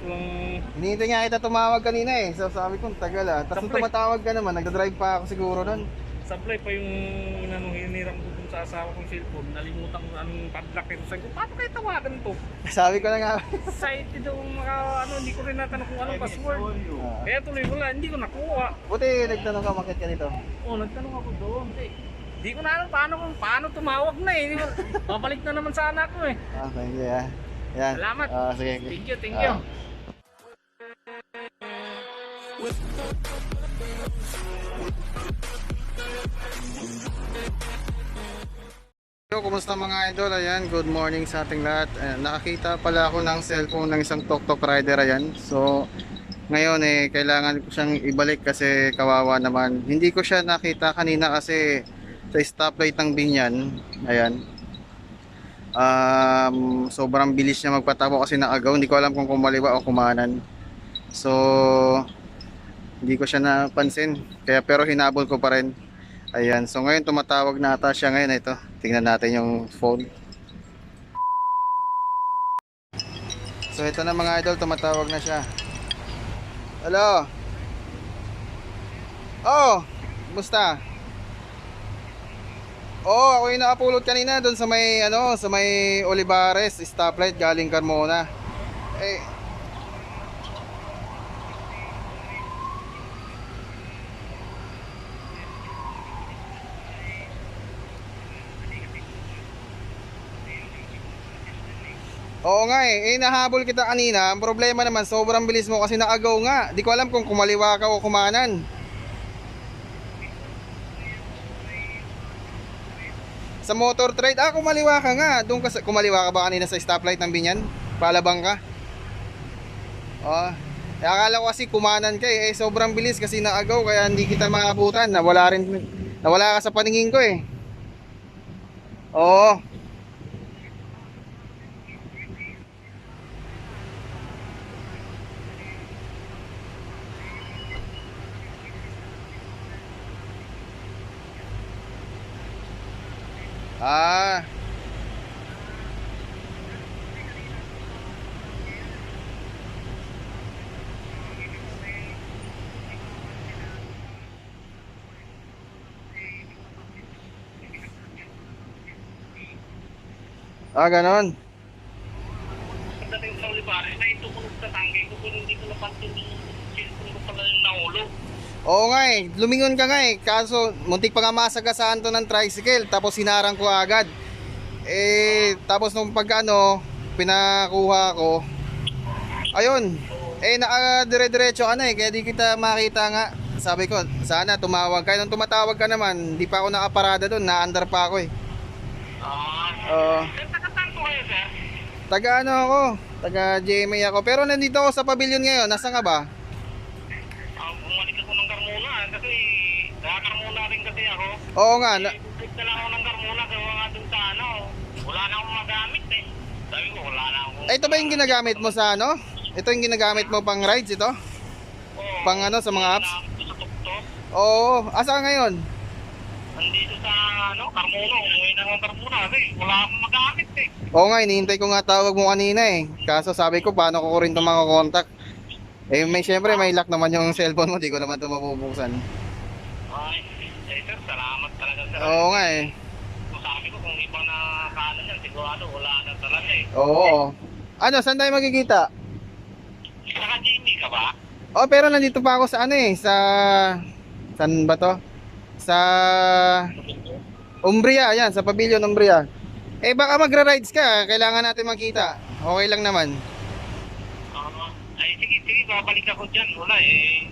ko lang... Hinihintay nga kita tumawag kanina eh. So sabi ko, tagal ah. Tapos nung tumatawag ka naman, nagdadrive pa ako siguro nun. Sablay pa yung inanong hiniram ko dun sa asawa kong cellphone. Nalimutan ko anong padlock ito. Sabi ko, paano kayo tawagan to? Sabi ko na nga. Excited ako maka, ano, hindi ko rin natanong kung anong password. Ah. Kaya tuloy wala, hindi ko nakuha. Buti nagtanong ka, makit ka nito. Oh, nagtanong ako doon. Hindi ko na alam paano paano tumawag na eh. Babalik na naman sana ako eh. Ah, thank you ah. Yan. Salamat. Ah, sige. Thank you, thank Ah. you. Yo, kumusta mga idol? Ayan, good morning sa ating lahat. Ayan, nakakita pala ako ng cellphone ng isang tok-tok rider ayan. So, ngayon eh, kailangan ko siyang ibalik kasi kawawa naman. Hindi ko siya nakita kanina kasi sa stoplight ng Binyan. Ayan. Um, sobrang bilis niya magpatakbo kasi naagaw. Hindi ko alam kung kumaliwa o kumanan. So, hindi ko siya napansin. Kaya pero hinabol ko pa rin. Ayan, so ngayon tumatawag na ata siya ngayon ito. Tingnan natin yung phone. So ito na mga idol, tumatawag na siya. Hello. Oh, kumusta? Oh, ako yung nakapulot kanina doon sa may ano, sa may Olivares stoplight galing Carmona. Eh, Oo nga eh, eh nahabol kita kanina. Ang problema naman, sobrang bilis mo kasi naagaw nga. Di ko alam kung kumaliwa ka o kumanan. Sa motor trade, ah kumaliwa ka nga. Doon ka sa, kumaliwa ka ba kanina sa stoplight ng Binyan? Palabang ka? Oh, eh, akala ko kasi kumanan ka eh. eh. Sobrang bilis kasi naagaw kaya hindi kita maabutan. Nawala rin, nawala ka sa paningin ko eh. Oo. Ah. Ah, ganon. Pagdating sa Olivares, na ito ko sa tangke ko kung hindi ko napansin yung cellphone ko pala yung nahulog. Oo nga eh, lumingon ka nga eh. Kaso, muntik pa nga masagasaan to ng tricycle. Tapos hinarang ko agad. Eh, tapos nung pag ano, pinakuha ko. Ayun. Eh, naka-dire-diretso ka na eh. Kaya di kita makita nga. Sabi ko, sana tumawag ka. Nung tumatawag ka naman, di pa ako nakaparada doon. Na-under pa ako eh. Ah, Oo. sir? taga ano ako, taga GMA ako. Pero nandito ako sa pavilion ngayon. Nasaan ka ba? Ah, bumalik ako ng Carmona kasi nakakarmona rin kasi ako. Oo nga. Na, Bumalik na lang ako ng Carmona gawa nga dun sa ano. Wala na akong magamit eh. Sabi ko, wala na akong... Ito ba yung ginagamit mo sa ano? Ito yung ginagamit mo pang rides ito? Oo, Pang ano, sa mga apps? wala ako Sa tuktok. Oo. Asa ka ngayon? Nandito sa ano, Carmona. Umuwi na ako ng Carmona kasi wala akong magamit eh. Oo nga, hinihintay ko nga tawag mo kanina eh. Kaso sabi ko, paano ko rin ito makakontakt? Eh, may syempre, may lock naman yung cellphone mo. Di ko naman ito mabubuksan. Ay, eh sir, salamat talaga sir. Oo nga eh. Kung sabi ko kung ibang na kanan yan, sigurado wala na talaga eh. Oo. Ano, saan tayo magkikita? Saka Jamie ka ba? Oh, pero nandito pa ako sa ano eh, sa... Saan ba to? Sa... Umbria, ayan, sa Pavilion Umbria. Eh, baka magra-rides ka, kailangan natin magkita. Okay lang naman. Ah, ay sige, sige, babalik ako dyan. Wala eh.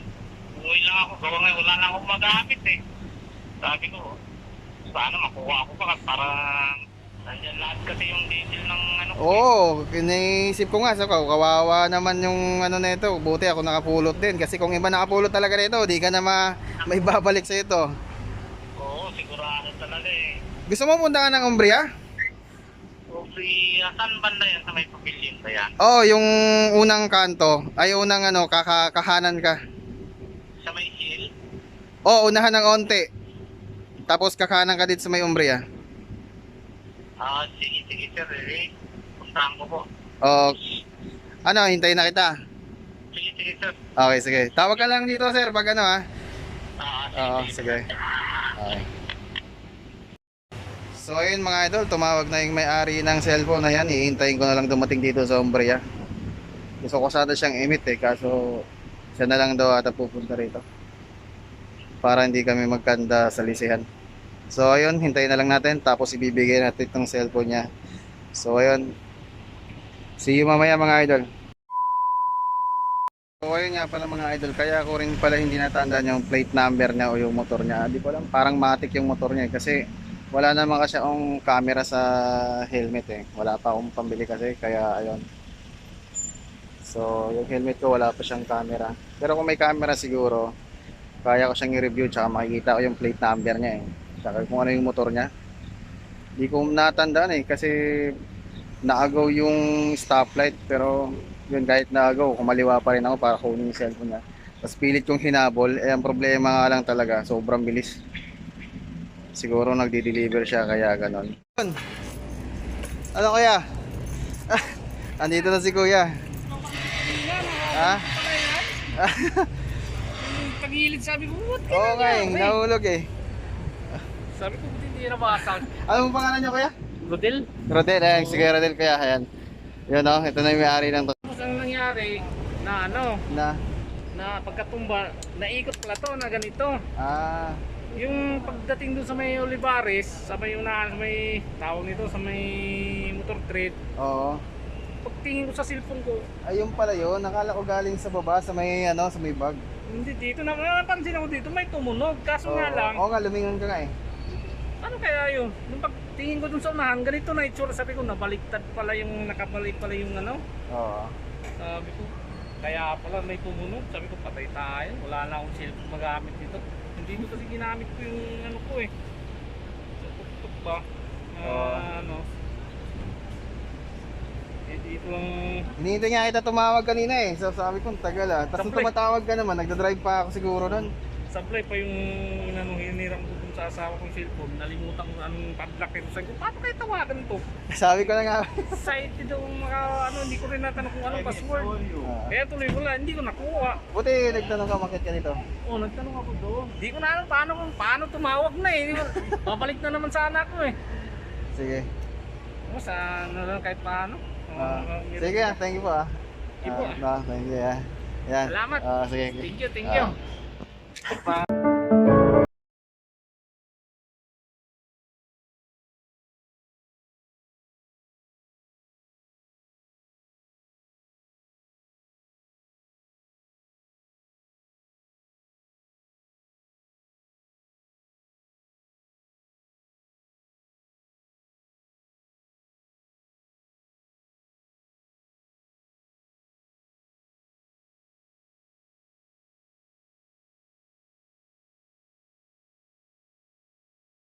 Uwi lang ako. Gawa nga, wala na akong magamit eh. Sabi ko, sana makuha ako pa para nandyan lahat kasi yung diesel ng ano ko. Oo, iniisip ko nga, sa kawawa naman yung ano na ito. Buti ako nakapulot din. Kasi kung iba nakapulot talaga nito, di ka na ma may babalik sa ito. Oo, sigurado talaga eh. Gusto mo punta ka ng Umbria? So, uh, saan banda yan sa may pavilion ba yan? Oo, yung unang kanto. Ay, unang ano, kaka kahanan ka. Sa may hill? Oo, unahan ng onte. Tapos kakanan ka dito sa may Umbria. Ah, sige, sige sir eh. Puntahan ko po. O, ano, hintayin na kita. sige, sir. Okay, sige. Tawag ka lang dito, sir, pag ano ha. Ah, Oo, sige. Okay. So ayun mga idol, tumawag na yung may-ari ng cellphone na yan. Ihintayin ko na lang dumating dito sa Umbria. Gusto ko sana siyang emit eh, kaso siya na lang daw ata pupunta rito. Para hindi kami magkanda sa lisihan. So ayun, hintayin na lang natin tapos ibibigay natin itong cellphone niya. So ayun, see you mamaya mga idol. So ayun nga pala mga idol, kaya ako rin pala hindi natandaan yung plate number niya o yung motor niya. Hindi ko alam, parang matik yung motor niya eh, kasi wala naman kasi akong camera sa helmet eh. Wala pa akong pambili kasi, kaya ayun. So yung helmet ko wala pa siyang camera. Pero kung may camera siguro, kaya ko siyang i-review tsaka makikita ko yung plate number niya eh. Tsaka kung ano yung motor niya. Hindi ko natandaan eh kasi naagaw yung stoplight pero yun kahit naagaw kumaliwa pa rin ako para kunin yung cellphone niya. Tapos pilit yung hinabol eh ang problema nga lang talaga sobrang bilis. Siguro nagdi-deliver siya kaya ganon. Ano kuya? Andito na si kuya. Ha? Pagilid sabi ko, what ka oo nga eh nahulog eh Sabi ko, hindi na makasal. anong pangalan niyo kuya? Rodel, Rodel eh sige Rodel kuya ayan. Yun oh ito na yung may-ari ng to. Tapos ang nangyari na ano, na? na pagkatumba, naikot pala to na ganito. ah. Yung pagdating dun sa may Olivares, sa may unahan, sa may tawag nito, sa may motor trade, oo. pagtingin ko sa cellphone ko, ayun pala yun. Nakala ko galing sa baba sa may ano sa may bag. hindi dito na, napansin ako dito, may tumunog. Kaso nga lang, Oo nga, lumingon ka nga eh. Ano kaya yun? Nung pagtingin ko dun sa unahan, ganito na itsura. Sabi ko, nabaliktad pala yung, nakabalik pala yung ano. Oo. Sabi ko, kaya pala may tumunog. Sabi ko, patay tayo. Wala na akong cellphone magamit dito. Hindi ko kasi ginamit ko yung ano ko eh. Sa tuktok ba? Ah, Oo. ano. Eh, dito lang. Hinihintay nga kita tumawag kanina eh. So sabi ko, "Ang tagal ah. Tapos nung tumatawag ka naman, nagdadrive pa ako siguro nun. Sablay pa yung ano, hiniram ko dun sa asawa kong cellphone. Nalimutan ko anong padlock ito. Sabi ko, paano kayo tawagan to? Sabi ko na nga. Excited ako maka, ano, hindi ko rin natanong kung anong password. Ah. Kaya tuloy wala, hindi ko nakuha. Buti nagtanong ka, makit ka nito. Oh, nagtanong ako doon. Di ko na alam paano paano tumawag na eh. Babalik na naman sana ako eh. Sige. O sa ano lang kahit paano. Meron- sige ah, thank you po ah. Sige po, Ah, thank you ah. Yan. Salamat. Ah, sige. Thank you, thank you. Ah.